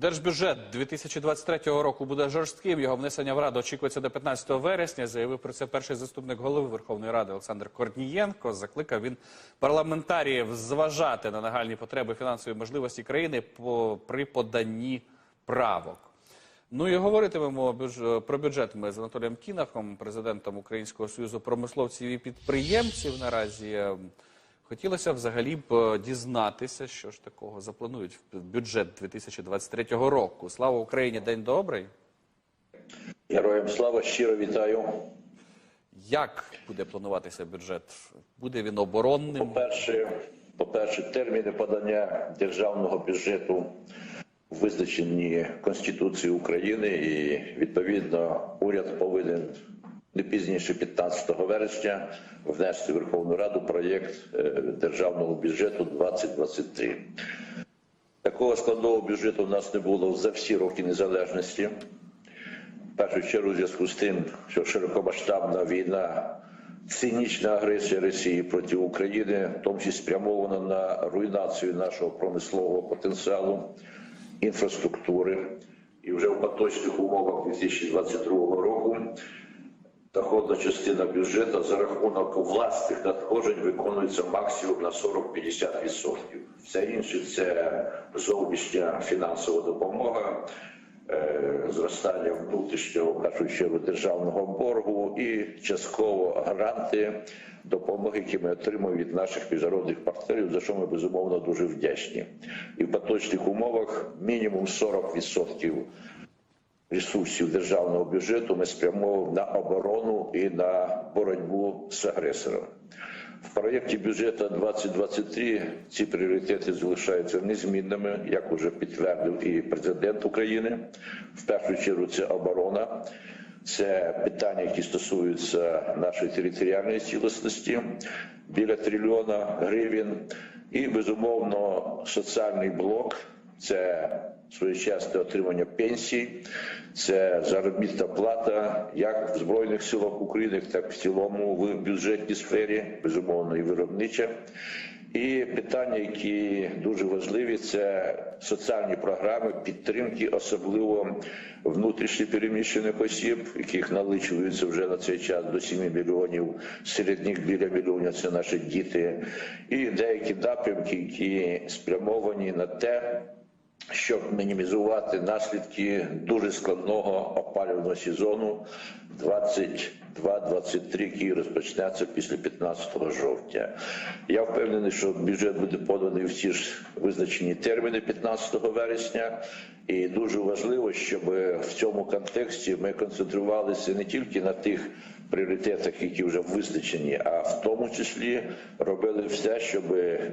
Держбюджет 2023 року буде жорстким. Його внесення в раду очікується до 15 вересня. Заявив про це перший заступник голови Верховної Ради Олександр Корнієнко. Закликав він парламентаріїв зважати на нагальні потреби фінансової можливості країни по, при поданні правок. Ну і говоритимемо про бюджет ми з Анатолієм Кінахом, президентом Українського союзу промисловців і підприємців. Наразі Е, хотілося взагалі б е, дізнатися, що ж такого запланують в бюджет 2023 року. Слава Україні! День добрий. Героям слава щиро вітаю. Як буде плануватися бюджет? Буде він оборонним? По-перше, по-перше, терміни подання державного бюджету визначені Конституцією України, і відповідно уряд повинен не пізніше 15 вересня внести в Верховну Раду проєкт е, державного бюджету 2023. Такого складного бюджету в нас не було за всі роки незалежності. В першу чергу, у зв'язку з тим, що широкомасштабна війна, цинічна агресія Росії проти України, в тому числі спрямована на руйнацію нашого промислового потенціалу, інфраструктури. І вже в поточних умовах 2022 року доходна частина бюджету за рахунок власних надходжень виконується максимум на 40-50%. Все інше це зовнішня фінансова допомога, е, зростання внутрішнього в державного боргу і частково гранти допомоги, які ми отримуємо від наших міжнародних партнерів, за що ми безумовно дуже вдячні. І в поточних умовах мінімум 40% ресурсів державного бюджету ми спрямовуємо на оборону і на боротьбу з агресором. В проєкті бюджету 2023 ці пріоритети залишаються незмінними, як вже підтвердив і президент України. В першу чергу це оборона, це питання, які стосуються нашої територіальної цілісності, біля трильйона гривень, і безумовно соціальний блок це своєчасне отримання пенсій, це заробітна плата як в Збройних силах України, так і в цілому в бюджетній сфері, безумовно, і виробнича. І питання, які дуже важливі, це соціальні програми підтримки, особливо внутрішньо переміщених осіб, яких наличується вже на цей час до 7 мільйонів, серед них біля мільйонів це наші діти, і деякі напрямки, які спрямовані на те, щоб мінімізувати наслідки дуже складного опалювального сезону 22-23, який розпочнеться після 15 жовтня. Я впевнений, що бюджет буде поданий в ті ж визначені терміни 15 вересня. І дуже важливо, щоб в цьому контексті ми концентрувалися не тільки на тих пріоритетах, які вже визначені, а в тому числі робили все, щоб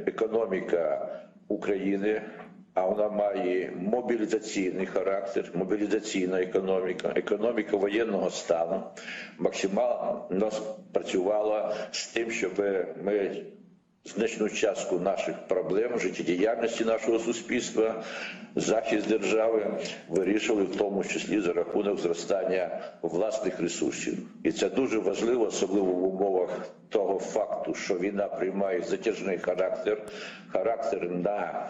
економіка України а вона має мобілізаційний характер, мобілізаційна економіка, економіка воєнного стану, максимально працювала з тим, щоб ми значну частку наших проблем, життєдіяльності нашого суспільства, захист держави вирішували в тому числі за рахунок зростання власних ресурсів, і це дуже важливо, особливо в умовах того факту, що війна приймає затяжний характер, характер на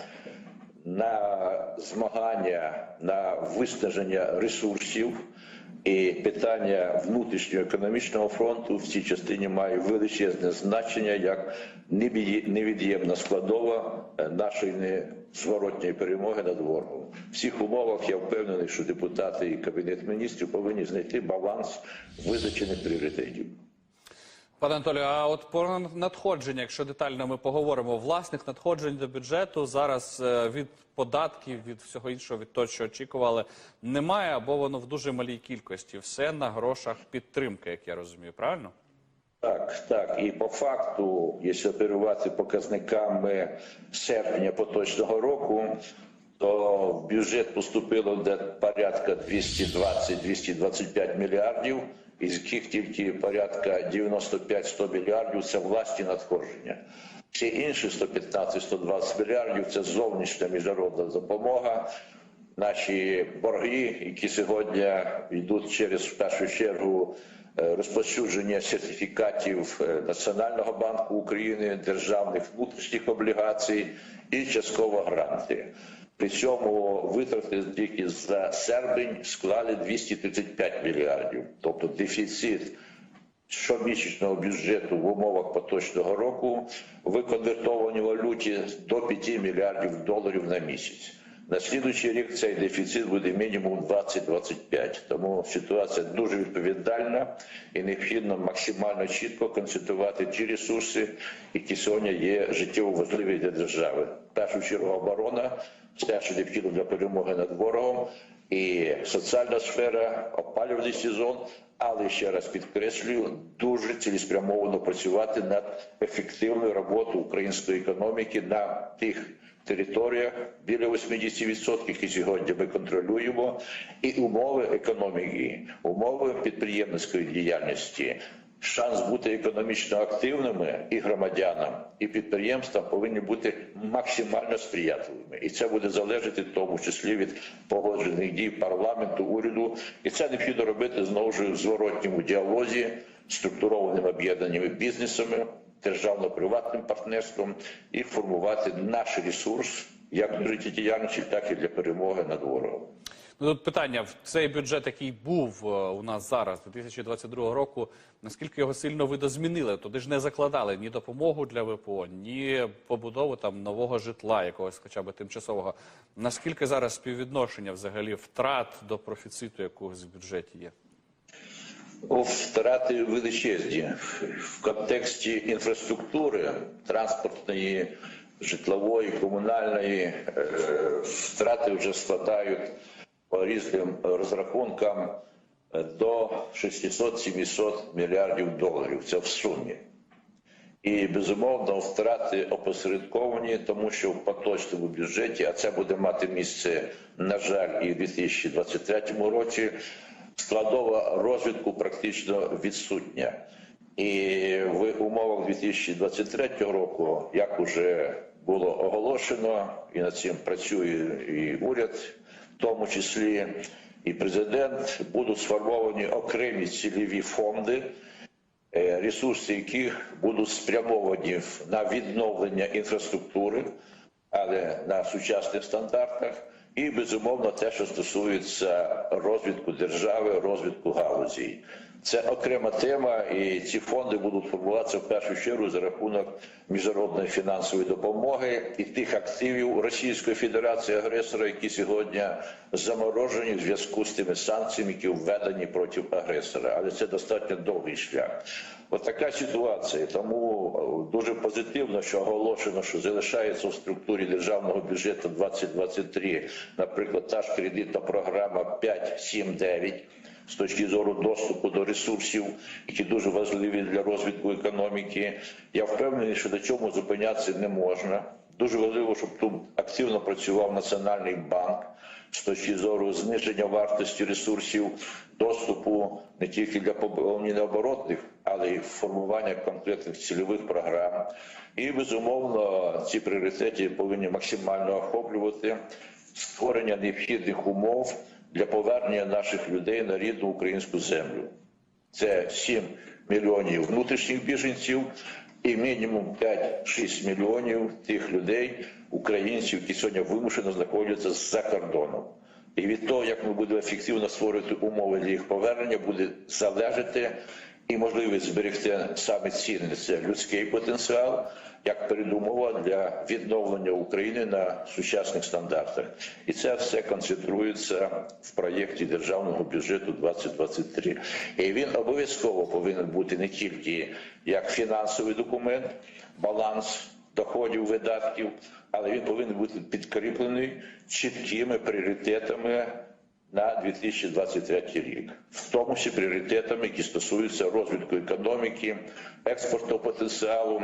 на змагання на виснаження ресурсів і питання внутрішнього економічного фронту в цій частині має величезне значення як невід'ємна складова нашої незворотньої перемоги над ворогом. В всіх умовах я впевнений, що депутати і кабінет міністрів повинні знайти баланс визначених пріоритетів. Пане Анатолію, а от про надходження, якщо детально ми поговоримо, власних надходжень до бюджету зараз е, від податків, від всього іншого, від того, що очікували, немає або воно в дуже малій кількості. Все на грошах підтримки, як я розумію, правильно? Так, так. І по факту, якщо оперувати показниками серпня поточного року, то в бюджет поступило де порядка 220-225 мільярдів, із яких тільки порядка 95-100 мільярдів це власні надходження. Всі інші 115-120 мільярдів це зовнішня міжнародна допомога. Наші борги, які сьогодні йдуть через в першу чергу е, розповсюдження сертифікатів е, Національного банку України, державних внутрішніх облігацій і частково гранти. При цьому витрати тільки за серпень склали 235 мільярдів. Тобто дефіцит щомісячного бюджету в умовах поточного року в валюті до 5 мільярдів доларів на місяць. На слідуючий рік цей дефіцит буде мінімум 20-25. Тому ситуація дуже відповідальна і необхідно максимально чітко концентрувати ті ресурси, які сьогодні є життєво важливі для держави. В першу чергу оборона, все, що необхідно для перемоги над ворогом, і соціальна сфера, опалювальний сезон, але ще раз підкреслюю, дуже цілеспрямовано працювати над ефективною роботою української економіки на тих територіях біля 80%, які сьогодні ми контролюємо, і умови економіки, умови підприємницької діяльності. Шанс бути економічно активними і громадянам, і підприємствам повинні бути максимально сприятливими, і це буде залежати в тому числі від погоджених дій парламенту, уряду, і це необхідно робити знову ж в зворотньому діалозі, структурованими об'єднаними бізнесами, державно-приватним партнерством і формувати наш ресурс як для життєдіяльності, так і для перемоги над ворогом. Ну, тут питання цей бюджет, який був е, у нас зараз, 2022 року, наскільки його сильно видозмінили? Туди ж не закладали ні допомогу для ВПО, ні побудову там нового житла, якогось, хоча б тимчасового. Наскільки зараз співвідношення взагалі втрат до профіциту якогось в бюджеті є? О, Втрати величезні в контексті інфраструктури транспортної, житлової, комунальної е, втрати вже складають по різним розрахункам е, до 600-700 мільярдів доларів. Це в сумі. І безумовно втрати опосередковані, тому що в поточному бюджеті, а це буде мати місце, на жаль, і в 2023 році, складова розвитку практично відсутня. І в умовах 2023 року, як уже було оголошено, і над цим працює і уряд, тому числі і президент, будуть сформовані окремі цільові фонди е, ресурси яких будуть спрямовані на відновлення інфраструктури, але на сучасних стандартах, і безумовно те, що стосується розвитку держави, розвитку галузі. Це окрема тема, і ці фонди будуть формуватися в першу чергу за рахунок міжнародної фінансової допомоги і тих активів Російської Федерації агресора, які сьогодні заморожені в зв'язку з тими санкціями, які введені проти агресора. Але це достатньо довгий шлях. От така ситуація. Тому е, дуже позитивно, що оголошено, що залишається в структурі державного бюджету 2023, наприклад, та ж кредитна програма 5.7.9, з точки зору доступу до ресурсів, які дуже важливі для розвитку економіки. Я впевнений, що до цьому зупинятися не можна. Дуже важливо, щоб тут активно працював Національний банк з точки зору зниження вартості ресурсів, доступу не тільки для поповнення оборотних, але й формування конкретних цільових програм. І безумовно ці пріоритети повинні максимально охоплювати створення необхідних умов для повернення наших людей на рідну українську землю. Це 7 мільйонів внутрішніх біженців і мінімум 5-6 мільйонів тих людей, українців, які сьогодні вимушено знаходяться за кордоном. І від того, як ми будемо ефективно створювати умови для їх повернення, буде залежати і можливість зберегти саме цінне це людський потенціал, як передумова для відновлення України на сучасних стандартах. І це все концентрується в проєкті державного бюджету 2023. І він обов'язково повинен бути не тільки як фінансовий документ, баланс доходів, видатків, але він повинен бути підкріплений чіткими пріоритетами на 2023 рік, в тому числі пріоритетами, які стосуються розвитку економіки, експортного потенціалу,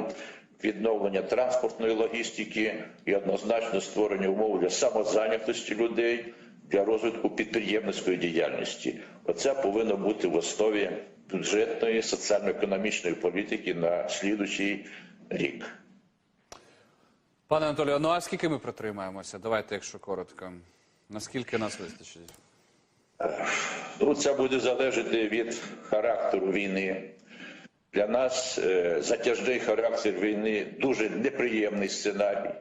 відновлення транспортної логістики і однозначно створення умов для самозайнятості людей, для розвитку підприємницької діяльності. Оце повинно бути в основі бюджетної соціально-економічної політики на слідуючий рік. Пане Анатолію, ну а скільки ми протримаємося? Давайте, якщо коротко. Наскільки нас вистачить? Ну, це буде залежати від характеру війни. Для нас е, затяжний характер війни дуже неприємний сценарій.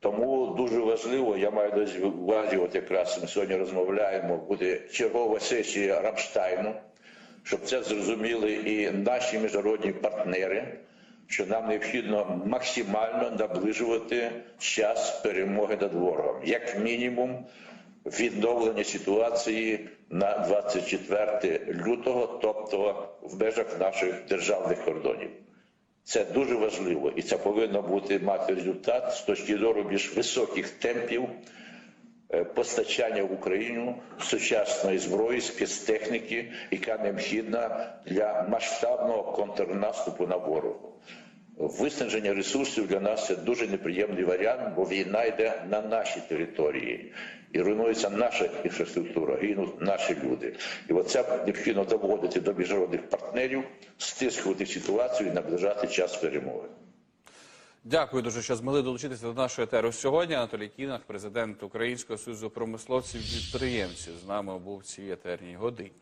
Тому дуже важливо, я маю на увазі, от якраз ми сьогодні розмовляємо, буде чергова сесія Рамштайну, щоб це зрозуміли і наші міжнародні партнери, що нам необхідно максимально наближувати час перемоги над ворогом, як мінімум відновлення ситуації на 24 лютого, тобто в межах наших державних кордонів. Це дуже важливо, і це повинно бути мати результат з точки зору більш високих темпів е, постачання в Україну сучасної зброї, спецтехніки, яка необхідна для масштабного контрнаступу на ворогу. Виснаження ресурсів для нас це дуже неприємний варіант, бо війна йде на нашій території. І руйнується наша інфраструктура, гинуть наші люди. І оце необхідно доводити до міжнародних партнерів, стискувати ситуацію і наближати час перемоги. Дякую дуже, що змогли долучитися до нашої етеру сьогодні. Анатолій Кінах, президент Українського союзу промисловців підприємців, з нами був в цій етерній годині.